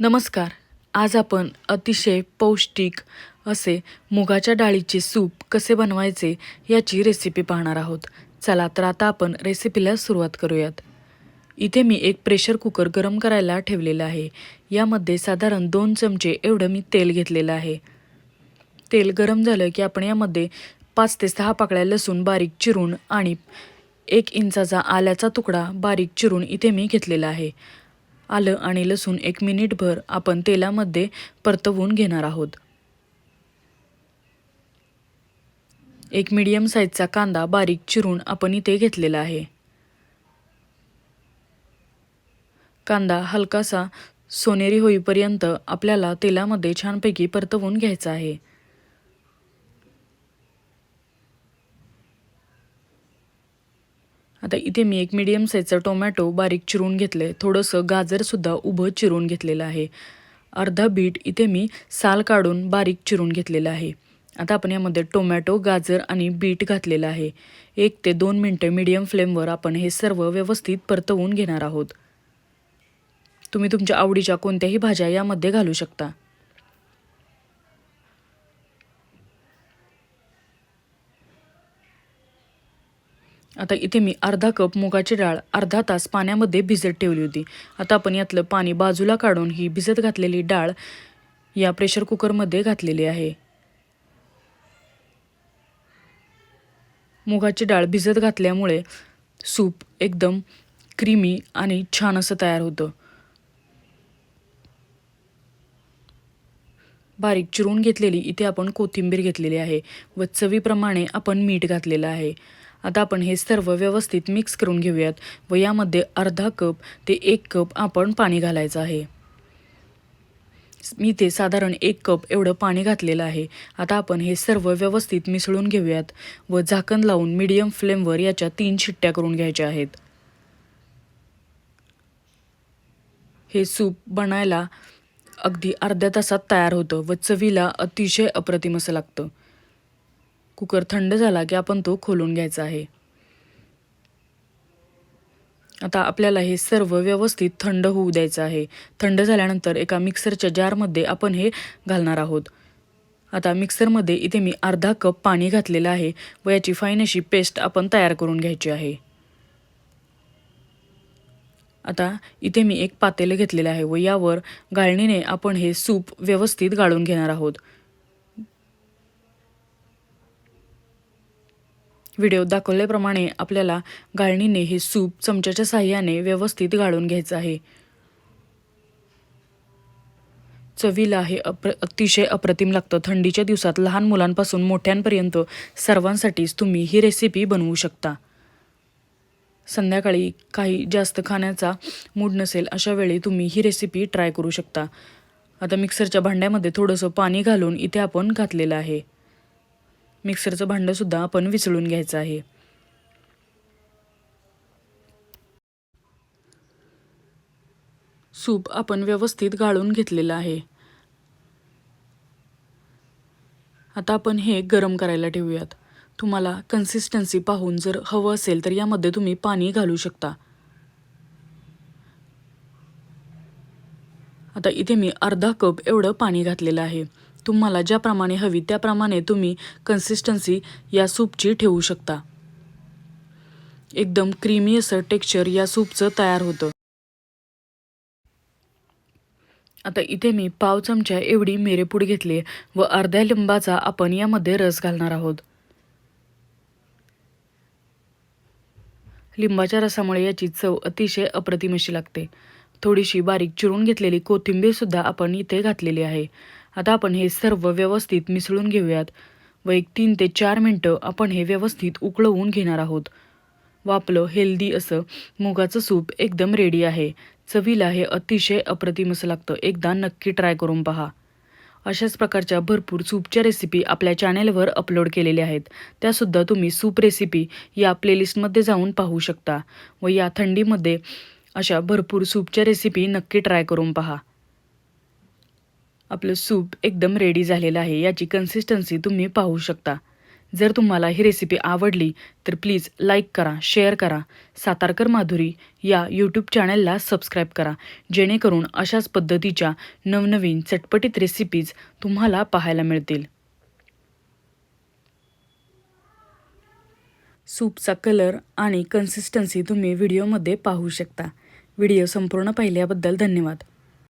नमस्कार. आज आपण अतिशय पौष्टिक असे मुगाच्या डाळीचे सूप कसे बनवायचे याची रेसिपी पाहणार आहोत. चला तर आता आपण रेसिपीला सुरुवात करूयात. इथे मी एक प्रेशर कुकर गरम करायला ठेवलेलं आहे. यामध्ये साधारण दोन चमचे एवढं मी तेल घेतलेलं आहे. तेल गरम झालं की आपण यामध्ये पाच ते सहा पाकळ्या लसूण बारीक चिरून आणि एक इंचाचा आल्याचा तुकडा बारीक चिरून इथे मी घेतलेला आहे. आलं आणि लसूण एक मिनिटभर आपण तेलामध्ये परतवून घेणार आहोत. एक मीडियम साईजचा कांदा बारीक चिरून आपण इथे घेतलेला आहे. कांदा हलकासा सोनेरी होईपर्यंत आपल्याला तेलामध्ये छानपैकी परतवून घ्यायचा आहे. आता इथे मी एक मीडियम साईजचं टोमॅटो बारीक चिरून घेतलं आहे थोडंसं गाजरसुद्धा उभं चिरून घेतलेलं आहे. अर्धा बीट इथे मी साल काढून बारीक चिरून घेतलेलं आहे. आता आपण यामध्ये टोमॅटो गाजर आणि बीट घातलेलं आहे. एक ते दोन मिनटं मीडियम फ्लेमवर आपण हे सर्व व्यवस्थित परतवून घेणार आहोत. तुम्ही तुमच्या आवडीच्या कोणत्याही भाज्या यामध्ये घालू शकता. आता इथे मी अर्धा कप मुगाची डाळ अर्धा तास पाण्यामध्ये भिजत ठेवली होती. आता आपण यातलं पाणी बाजूला काढून ही भिजत घातलेली डाळ या प्रेशर कुकरमध्ये घातलेली आहे. मुगाची डाळ भिजत घातल्यामुळे सूप एकदम क्रीमी आणि छान असं तयार होतं. बारीक चिरून घेतलेली इथे आपण कोथिंबीर घेतलेली आहे व चवीप्रमाणे आपण मीठ घातलेलं आहे. आता आपण हे सर्व व्यवस्थित मिक्स करून घेऊयात व यामध्ये अर्धा कप ते एक कप आपण पाणी घालायचं आहे. मी ते साधारण एक कप एवढं पाणी घातलेलं आहे. आता आपण हे सर्व व्यवस्थित मिसळून घेऊयात व झाकण लावून मीडियम फ्लेमवर याच्या तीन शिट्ट्या करून घ्यायच्या आहेत. हे सूप बनायला अगदी अर्ध्या तासात तयार होतं व चवीला अतिशय अप्रतिम असं लागतं. कुकर थंड झाला की आपण तो खोलून घ्यायचा आहे. आता आपल्याला हे सर्व व्यवस्थित थंड होऊ द्यायचं आहे. थंड झाल्यानंतर एका मिक्सरच्या जारमध्ये आपण हे घालणार आहोत. आता मिक्सरमध्ये इथे मी अर्धा कप पाणी घातलेलं आहे व याची फाईन अशी पेस्ट आपण तयार करून घ्यायची आहे. आता इथे मी एक पातेलं घेतलेलं आहे व यावर गाळणीने आपण हे सूप व्यवस्थित गाळून घेणार आहोत. व्हिडिओ दाखवल्याप्रमाणे आपल्याला गाळणीने हे सूप चमच्याच्या साह्याने व्यवस्थित गाळून घ्यायचं आहे. चवीला हे अप्र अतिशय अप्रतिम लागतं. थंडीच्या दिवसात लहान मुलांपासून मोठ्यांपर्यंत सर्वांसाठीच तुम्ही ही रेसिपी बनवू शकता. संध्याकाळी काही जास्त खाण्याचा मूड नसेल अशा वेळी तुम्ही ही रेसिपी ट्राय करू शकता. आता मिक्सरच्या भांड्यामध्ये थोडंसं पाणी घालून इथे आपण घातलेलं आहे. मिक्सरचं भांडंसुद्धा आपण विसळून घ्यायचं आहे. सूप आपण व्यवस्थित गाळून घेतलेलं आहे. आता आपण हे गरम करायला ठेवूयात. तुम्हाला कन्सिस्टन्सी पाहून जर हवं असेल तर यामध्ये तुम्ही पाणी घालू शकता. आता इथे मी अर्धा कप एवढं पाणी घातलेलं आहे. तुम्हाला ज्याप्रमाणे हवी त्याप्रमाणे तुम्ही कन्सिस्टन्सी या सूपची ठेवू शकता. एकदम क्रीमी असं टेक्स्चर या सूपचं तयार होतं. आता इथे मी पाव चमचा एवढी मिरेपूड घेतली व अर्ध्या लिंबाचा आपण यामध्ये रस घालणार आहोत. लिंबाच्या रसामुळे याची चव अतिशय अप्रतिम अशी लागते. थोडीशी बारीक चिरून घेतलेली कोथिंबीरसुद्धा आपण इथे घातलेली आहे. आता आपण हे सर्व व्यवस्थित मिसळून घेऊयात. व एक तीन ते चार मिनटं आपण हे व्यवस्थित उकळवून घेणार आहोत. व आपलं हेल्दी असं. मुगाचं सूप एकदम रेडी आहे. चवीला हे अतिशय अप्रतिम असं लागतं. एकदा नक्की ट्राय करून पहा. अशाच प्रकारच्या भरपूर सूपच्या रेसिपी आपल्या चॅनेलवर अपलोड केलेल्या आहेत. त्यासुद्धा तुम्ही सूप रेसिपी या प्लेलिस्टमध्ये जाऊन पाहू शकता. व या थंडीमध्ये अशा भरपूर सूपच्या रेसिपी नक्की ट्राय करून पहा. आपलं सूप एकदम रेडी झालेलं आहे. याची कन्सिस्टन्सी तुम्ही पाहू शकता. जर तुम्हाला ही रेसिपी आवडली तर प्लीज लाईक करा शेअर करा. सातारकर माधुरी या यूट्यूब चॅनलला सबस्क्राईब करा. जेणेकरून अशाच पद्धतीच्या नवनवीन चटपटीत रेसिपीज तुम्हाला पाहायला मिळतील. सूपचा कलर आणि कन्सिस्टन्सी तुम्ही व्हिडिओमध्ये पाहू शकता. व्हिडिओ संपूर्ण पाहिल्याबद्दल धन्यवाद.